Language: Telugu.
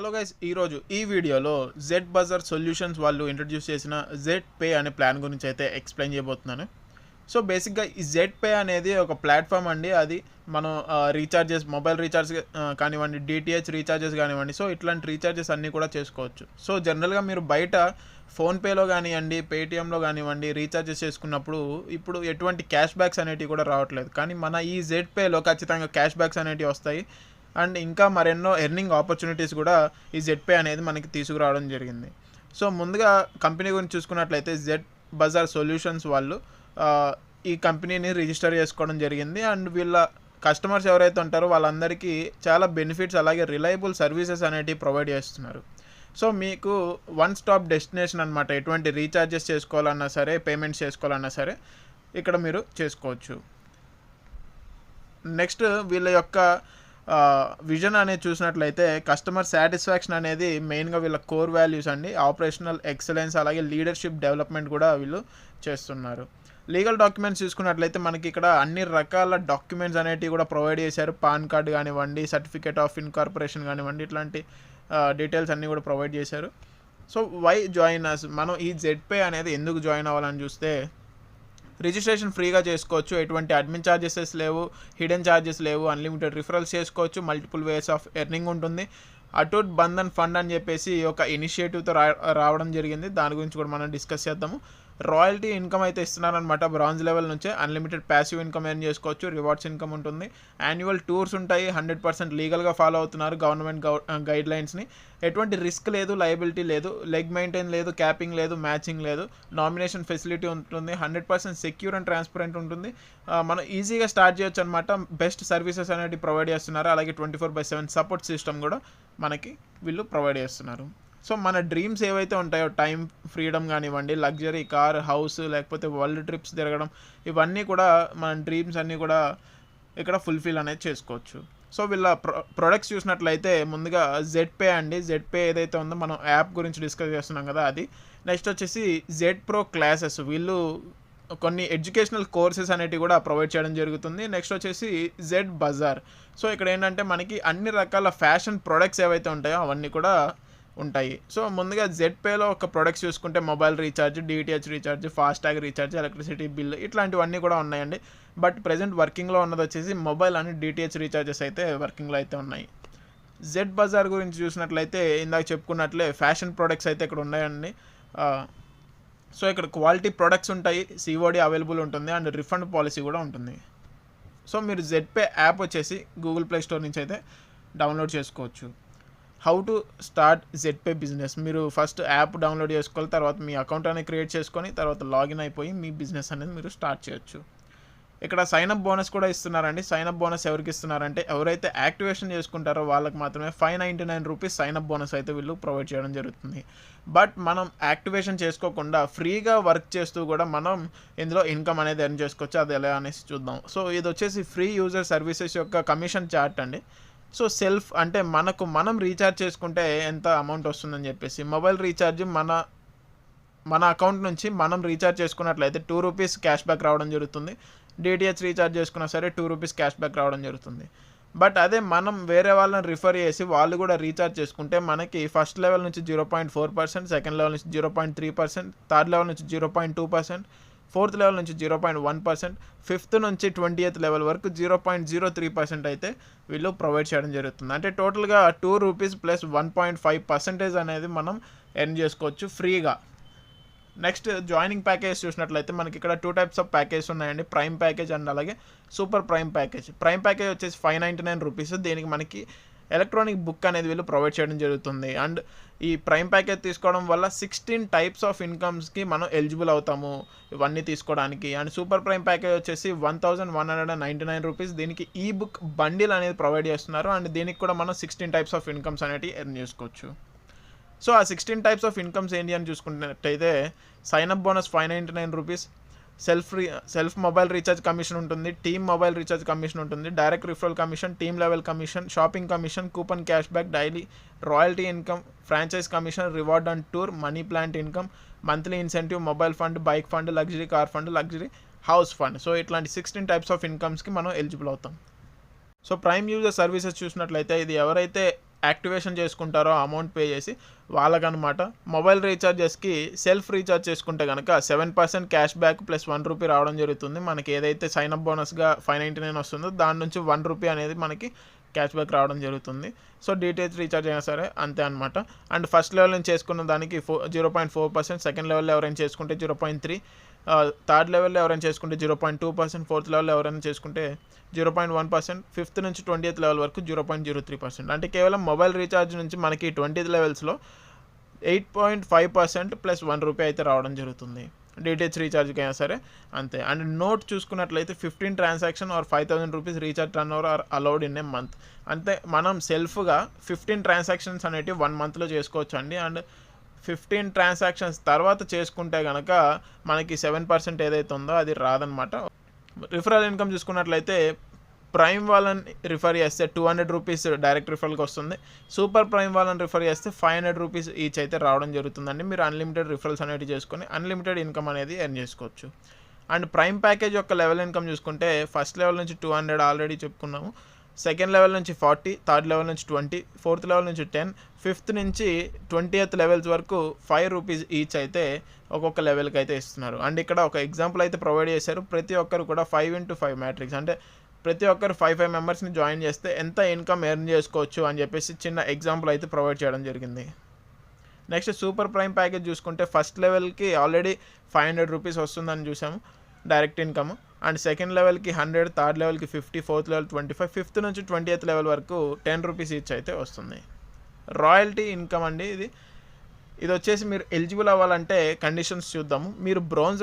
హలో గైస్ ఈరోజు ఈ వీడియోలో జెడ్ బజార్ సొల్యూషన్స్ వాళ్ళు ఇంట్రడ్యూస్ చేసిన జెడ్ పే అనే ప్లాన్ గురించి అయితే ఎక్స్ప్లెయిన్ చేయబోతున్నాను. సో బేసిక్గా ఈ జెడ్ పే అనేది ఒక ప్లాట్ఫామ్ అండి. అది మనం రీఛార్జెస్ మొబైల్ రీఛార్జ్ కానివ్వండి డిటిహెచ్ రీఛార్జెస్ కానివ్వండి సో ఇట్లాంటి రీఛార్జెస్ అన్నీ కూడా చేసుకోవచ్చు. సో జనరల్గా మీరు బయట ఫోన్పేలో కానివ్వండి పేటిఎంలో కానివ్వండి రీఛార్జెస్ చేసుకున్నప్పుడు ఇప్పుడు ఎటువంటి క్యాష్ బ్యాక్స్ అనేటివి కూడా రావట్లేదు. కానీ మన ఈ జెడ్ పేలో ఖచ్చితంగా క్యాష్ బ్యాక్స్ అనేటివి వస్తాయి. అండ్ ఇంకా మరెన్నో ఎర్నింగ్ ఆపర్చునిటీస్ కూడా ఈ జెడ్ పే అనేది మనకి తీసుకురావడం జరిగింది. సో ముందుగా కంపెనీ గురించి చూసుకున్నట్లయితే జెడ్ బజార్ సొల్యూషన్స్ వాళ్ళు ఈ కంపెనీని రిజిస్టర్ చేసుకోవడం జరిగింది. అండ్ వీళ్ళ కస్టమర్స్ ఎవరైతే ఉంటారో వాళ్ళందరికీ చాలా బెనిఫిట్స్ అలాగే రిలయబుల్ సర్వీసెస్ అనేటివి ప్రొవైడ్ చేస్తున్నారు. సో మీకు వన్ స్టాప్ డెస్టినేషన్ అనమాట ఎటువంటి రీఛార్జెస్ చేసుకోవాలన్నా సరే పేమెంట్స్ చేసుకోవాలన్నా సరే ఇక్కడ మీరు చేసుకోవచ్చు. నెక్స్ట్ వీళ్ళ యొక్క విజన్ అనేది చూసినట్లయితే కస్టమర్ సాటిస్ఫాక్షన్ అనేది మెయిన్గా వీళ్ళ కోర్ వాల్యూస్ అండి. ఆపరేషనల్ ఎక్సలెన్స్ అలాగే లీడర్షిప్ డెవలప్మెంట్ కూడా వీళ్ళు చేస్తున్నారు. లీగల్ డాక్యుమెంట్స్ చూసుకున్నట్లయితే మనకి ఇక్కడ అన్ని రకాల డాక్యుమెంట్స్ అనేటివి కూడా ప్రొవైడ్ చేశారు. పాన్ కార్డ్ కానివ్వండి సర్టిఫికేట్ ఆఫ్ ఇన్కార్పొరేషన్ కానివ్వండి ఇట్లాంటి డీటెయిల్స్ అన్నీ కూడా ప్రొవైడ్ చేశారు. సో వై జాయిన్ అస్ మనం ఈ జెడ్పే అనేది ఎందుకు జాయిన్ అవ్వాలని చూస్తే రిజిస్ట్రేషన్ ఫ్రీగా చేసుకోవచ్చు. ఎటువంటి అడ్మిన్ ఛార్జెసెస్ లేవు హిడెన్ ఛార్జెస్ లేవు అన్లిమిటెడ్ రిఫరల్స్ చేసుకోవచ్చు మల్టిపుల్ వేస్ ఆఫ్ ఎర్నింగ్ ఉంటుంది. అటూట్ బంధన్ ఫండ్ అని చెప్పేసి ఒక ఇనిషియేటివ్తో రా రావడం జరిగింది. దాని గురించి కూడా మనం డిస్కస్ చేద్దాము. రాయల్టీ ఇన్కమ్ అయితే ఇస్తున్నారనమాట బ్రాంజ్ లెవెల్ నుంచే. అన్లిమిటెడ్ ప్యాసివ్ ఇన్కమ్ ఎర్న్ చేసుకోవచ్చు రివార్డ్స్ ఇన్కమ్ ఉంటుంది. యాన్యువల్ టూర్స్ ఉంటాయి హండ్రెడ్ పర్సెంట్ లీగల్గా ఫాలో అవుతున్నారు గవర్నమెంట్ గైడ్ లైన్స్ని ఎటువంటి రిస్క్ లేదు లయబిలిటీ లేదు లెగ్ మెయింటైన్ లేదు క్యాపింగ్ లేదు మ్యాచింగ్ లేదు. నామినేషన్ ఫెసిలిటీ ఉంటుంది hundred percent secure and transparent ఉంటుంది. మనం ఈజీగా స్టార్ట్ చేయొచ్చు అనమాట బెస్ట్ సర్వీసెస్ అనేవి ప్రొవైడ్ చేస్తున్నారు. అలాగే twenty four by seven support system కూడా మనకి వీళ్ళు ప్రొవైడ్ చేస్తున్నారు. సో మన డ్రీమ్స్ ఏవైతే ఉంటాయో టైం ఫ్రీడమ్ కానివ్వండి లగ్జరీ కార్ హౌస్ లేకపోతే వరల్డ్ ట్రిప్స్ తిరగడం ఇవన్నీ కూడా మన డ్రీమ్స్ అన్నీ కూడా ఇక్కడ ఫుల్ఫిల్ అనేది చేసుకోవచ్చు. సో వీళ్ళ ప్రొ ప్రొడక్ట్స్ చూసినట్లయితే ముందుగా జెడ్ పే అండి. జెడ్ పే ఏదైతే ఉందో మనం యాప్ గురించి డిస్కస్ చేస్తున్నాం కదా అది. నెక్స్ట్ వచ్చేసి జెడ్ ప్రో క్లాసెస్ వీళ్ళు కొన్ని ఎడ్యుకేషనల్ కోర్సెస్ అనేటివి కూడా ప్రొవైడ్ చేయడం జరుగుతుంది. నెక్స్ట్ వచ్చేసి జెడ్ బజార్ సో ఇక్కడ ఏంటంటే మనకి అన్ని రకాల ఫ్యాషన్ ప్రొడక్ట్స్ ఏవైతే ఉంటాయో అవన్నీ కూడా ఉంటాయి. సో ముందుగా జెడ్ పేలో ఒక ప్రొడక్ట్స్ చూసుకుంటే mobile recharge DTH recharge FASTag recharge electricity bill ఇట్లాంటివన్నీ కూడా ఉన్నాయండి. బట్ ప్రజెంట్ వర్కింగ్లో ఉన్నది వచ్చేసి మొబైల్ అని డిటిహెచ్ రీఛార్జెస్ అయితే వర్కింగ్లో అయితే ఉన్నాయి. జెడ్ బజార్ గురించి చూసినట్లయితే ఇందాక చెప్పుకున్నట్లే ఫ్యాషన్ ప్రొడక్ట్స్ అయితే ఇక్కడ ఉన్నాయండి. సో ఇక్కడ క్వాలిటీ ప్రొడక్ట్స్ ఉంటాయి సిఓడి అవైలబుల్ ఉంటుంది అండ్ రిఫండ్ పాలసీ కూడా ఉంటుంది. సో మీరు జెడ్పే యాప్ వచ్చేసి గూగుల్ ప్లే స్టోర్ నుంచి అయితే డౌన్లోడ్ చేసుకోవచ్చు. How to start Z pay business మీరు ఫస్ట్ యాప్ డౌన్లోడ్ చేసుకోవాలి తర్వాత మీ అకౌంట్ అనేది క్రియేట్ చేసుకొని తర్వాత లాగిన్ అయిపోయి మీ బిజినెస్ అనేది మీరు స్టార్ట్ చేయొచ్చు. ఇక్కడ సైనప్ బోనస్ కూడా ఇస్తున్నారండి. సైనప్ బోనస్ ఎవరికి ఇస్తున్నారంటే ఎవరైతే యాక్టివేషన్ చేసుకుంటారో వాళ్ళకి మాత్రమే five ninety nine rupees sign bonus అయితే వీళ్ళు ప్రొవైడ్ చేయడం జరుగుతుంది. బట్ మనం యాక్టివేషన్ చేసుకోకుండా ఫ్రీగా వర్క్ చేస్తూ కూడా మనం ఇందులో ఇన్కమ్ అనేది ఎర్న్ చేసుకోవచ్చు. అది ఎలా అనేసి చూద్దాం. సో ఇది వచ్చేసి ఫ్రీ యూజర్ సర్వీసెస్ యొక్క కమిషన్ చార్ట్ అండి. సో సెల్ఫ్ అంటే మనకు మనం రీఛార్జ్ చేసుకుంటే ఎంత అమౌంట్ వస్తుందని చెప్పేసి మొబైల్ రీఛార్జ్ మన మన అకౌంట్ నుంచి మనం రీఛార్జ్ చేసుకున్నట్లయితే టూ రూపీస్ క్యాష్ బ్యాక్ రావడం జరుగుతుంది. డిటిహెచ్ రీఛార్జ్ చేసుకున్నా సరే టూ రూపీస్ క్యాష్ బ్యాక్ రావడం జరుగుతుంది. బట్ అదే మనం వేరే వాళ్ళని రిఫర్ చేసి వాళ్ళు కూడా రీఛార్జ్ చేసుకుంటే మనకి ఫస్ట్ లెవెల్ నుంచి zero point four percent second level నుంచి zero point three percent third level నుంచి zero point two percent fourth level నుంచి zero point one percent fifth నుంచి ట్వంటీ ఎయిత్ లెవెల్ వరకు zero point zero three percent అయితే వీళ్ళు ప్రొవైడ్ చేయడం జరుగుతుంది. అంటే టోటల్గా two rupees plus one point five percentage అనేది మనం ఎర్న్ చేసుకోవచ్చు ఫ్రీగా. నెక్స్ట్ జాయినింగ్ ప్యాకేజ్ చూసినట్లయితే మనకి ఇక్కడ టూ టైప్స్ ఆఫ్ ప్యాకేజ్ ఉన్నాయండి. ప్రైమ్ ప్యాకేజ్ అండ్ అలాగే super prime package. Prime package వచ్చేసి ఫైవ్ నైంటీ నైన్ రూపీస్. దీనికి మనకి ఎలక్ట్రానిక్ బుక్ అనేది వీళ్ళు ప్రొవైడ్ చేయడం జరుగుతుంది. అండ్ ఈ ప్రైమ్ ప్యాకేజ్ తీసుకోవడం వల్ల సిక్స్టీన్ టైప్స్ ఆఫ్ ఇన్కమ్స్కి మనం ఎలిజిబుల్ అవుతాము ఇవన్నీ తీసుకోవడానికి. అండ్ సూపర్ ప్రైమ్ ప్యాకేజ్ వచ్చేసి one thousand one hundred and ninety nine rupees దీనికి ఈ బుక్ బండిల్ అనేది ప్రొవైడ్ చేస్తున్నారు. అండ్ దీనికి కూడా మనం సిక్స్టీన్ టైప్స్ ఆఫ్ ఇన్కమ్స్ అనేవి ఎర్న్ చేసుకోవచ్చు. సో ఆ సిక్స్టీన్ టైప్స్ ఆఫ్ ఇన్కమ్స్ ఏంటి అని చూసుకున్నట్టయితే sign up bonus five ninety nine rupees self re self mobile recharge commission ఉంటుంది టీమ్ మొబైల్ రీఛార్జ్ కమిషన్ ఉంటుంది direct referral commission team level commission shopping commission coupon cash back daily royalty income franchise commission reward and tour money plant income monthly incentive mobile fund bike fund luxury car fund luxury house fund. So ఇట్లాంటి సిక్స్టీన్ టైప్స్ ఆఫ్ ఇన్కమ్స్కి మనం ఎలిజిబుల్ అవుతాం. సో ప్రైమ్ యూజర్ సర్వీసెస్ చూసినట్లయితే ఇది ఎవరైతే యాక్టివేషన్ చేసుకుంటారో అమౌంట్ పే చేసి వాళ్ళకనమాట మొబైల్ రీఛార్జెస్కి సెల్ఫ్ రీఛార్జ్ చేసుకుంటే కనుక seven percent cash back plus one rupee రావడం జరుగుతుంది. మనకి ఏదైతే సైనప్ బోనస్గా ఫైవ్ నైంటీ నైన్ వస్తుందో దాని నుంచి వన్ రూపీ అనేది మనకి క్యాష్ బ్యాక్ రావడం జరుగుతుంది. సో డీటెయిల్స్ రీఛార్జ్ అయినా సరే అంతే అనమాట అండ్ ఫస్ట్ లెవెల్ నుంచి చేసుకున్న దానికి four zero point four percent second లెవెల్లో ఎవరైనా చేసుకుంటే జీరో పాయింట్ త్రీ థర్డ్ లెవెల్లో ఎవరైనా చేసుకుంటే zero point two percent fourth లెవెల్లో ఎవరైనా చేసుకుంటే zero point one percent fifth నుంచి ట్వంటీ లెవెల్ వరకు zero point zero three percent. అంటే కేవలం మొబైల్ రీఛార్జ్ నుంచి మనకి ట్వంటీ లెవెల్స్లో eight point five percent plus one rupee అయితే రావడం జరుగుతుంది. డిటిహెచ్ రీఛార్జ్కి అయినా సరే అంతే. అండ్ నోట్ చూసుకున్నట్లయితే fifteen transaction or five thousand rupees recharge turnover are allowed in a month. అంటే మనం సెల్ఫ్గా ఫిఫ్టీన్ ట్రాన్సాక్షన్స్ అనేటివి వన్ మంత్లో చేసుకోవచ్చు అండి అండ్ ఫిఫ్టీన్ ట్రాన్సాక్షన్స్ తర్వాత చేసుకుంటే కనుక మనకి సెవెన్ పర్సెంట్ ఏదైతే ఉందో అది రాదనమాట. రిఫరల్ ఇన్కమ్ చూసుకున్నట్లయితే ప్రైమ్ వాళ్ళని రిఫర్ చేస్తే టూ హండ్రెడ్ రూపీస్ డైరెక్ట్ రిఫరల్కి వస్తుంది. సూపర్ ప్రైమ్ వాళ్ళని రిఫర్ చేస్తే ఫైవ్ హండ్రెడ్ రూపీస్ ఈచ్ అయితే రావడం జరుగుతుందండి. మీరు అన్లిమిటెడ్ రిఫరల్స్ అనేవి చేసుకొని అన్లిమిటెడ్ ఇన్కమ్ అనేది ఎర్న్ చేసుకోవచ్చు. అండ్ ప్రైమ్ ప్యాకేజ్ యొక్క లెవెల్ ఇన్కమ్ చూసుకుంటే ఫస్ట్ లెవెల్ నుంచి టూ హండ్రెడ్ ఆల్రెడీ చెప్పుకున్నాము. సెకండ్ లెవెల్ నుంచి ఫార్టీ థర్డ్ లెవెల్ నుంచి ట్వంటీ ఫోర్త్ లెవెల్ నుంచి టెన్ ఫిఫ్త్ నుంచి ట్వంటీ ఎయిత్ లెవెల్స్ వరకు ఫైవ్ రూపీస్ ఈచ్ అయితే ఒక్కొక్క లెవెల్కి అయితే ఇస్తున్నారు. అండ్ ఇక్కడ ఒక ఎగ్జాంపుల్ అయితే ప్రొవైడ్ చేశారు. ప్రతి ఒక్కరు కూడా ఫైవ్ ఇంటూ ఫైవ్ మ్యాట్రిక్స్. అంటే ప్రతి ఒక్కరు ఫైవ్ ఫైవ్ మెంబర్స్ని జాయిన్ చేస్తే ఎంత ఇన్కమ్ ఎర్న్ చేసుకోవచ్చు అని చెప్పేసి చిన్న ఎగ్జాంపుల్ అయితే ప్రొవైడ్ చేయడం జరిగింది. నెక్స్ట్ సూపర్ ప్రైమ్ ప్యాకేజ్ చూసుకుంటే ఫస్ట్ లెవెల్కి ఆల్రెడీ ఫైవ్ హండ్రెడ్ రూపీస్ వస్తుందని చూసాము. Direct income. అండ్ సెకండ్ లెవెల్కి హండ్రెడ్ థర్డ్ లెవెల్కి fifty fourth level twenty five fifth నుంచి ట్వంటీ ఎయిత్ లెవెల్ వరకు టెన్ రూపీస్ ఈచ్ అయితే వస్తుంది. రాయల్టీ ఇన్కమ్ అండి ఇది. ఇది వచ్చేసి మీరు ఎలిజిబుల్ అవ్వాలంటే కండిషన్స్ చూద్దాము. మీరు బ్రోంజ్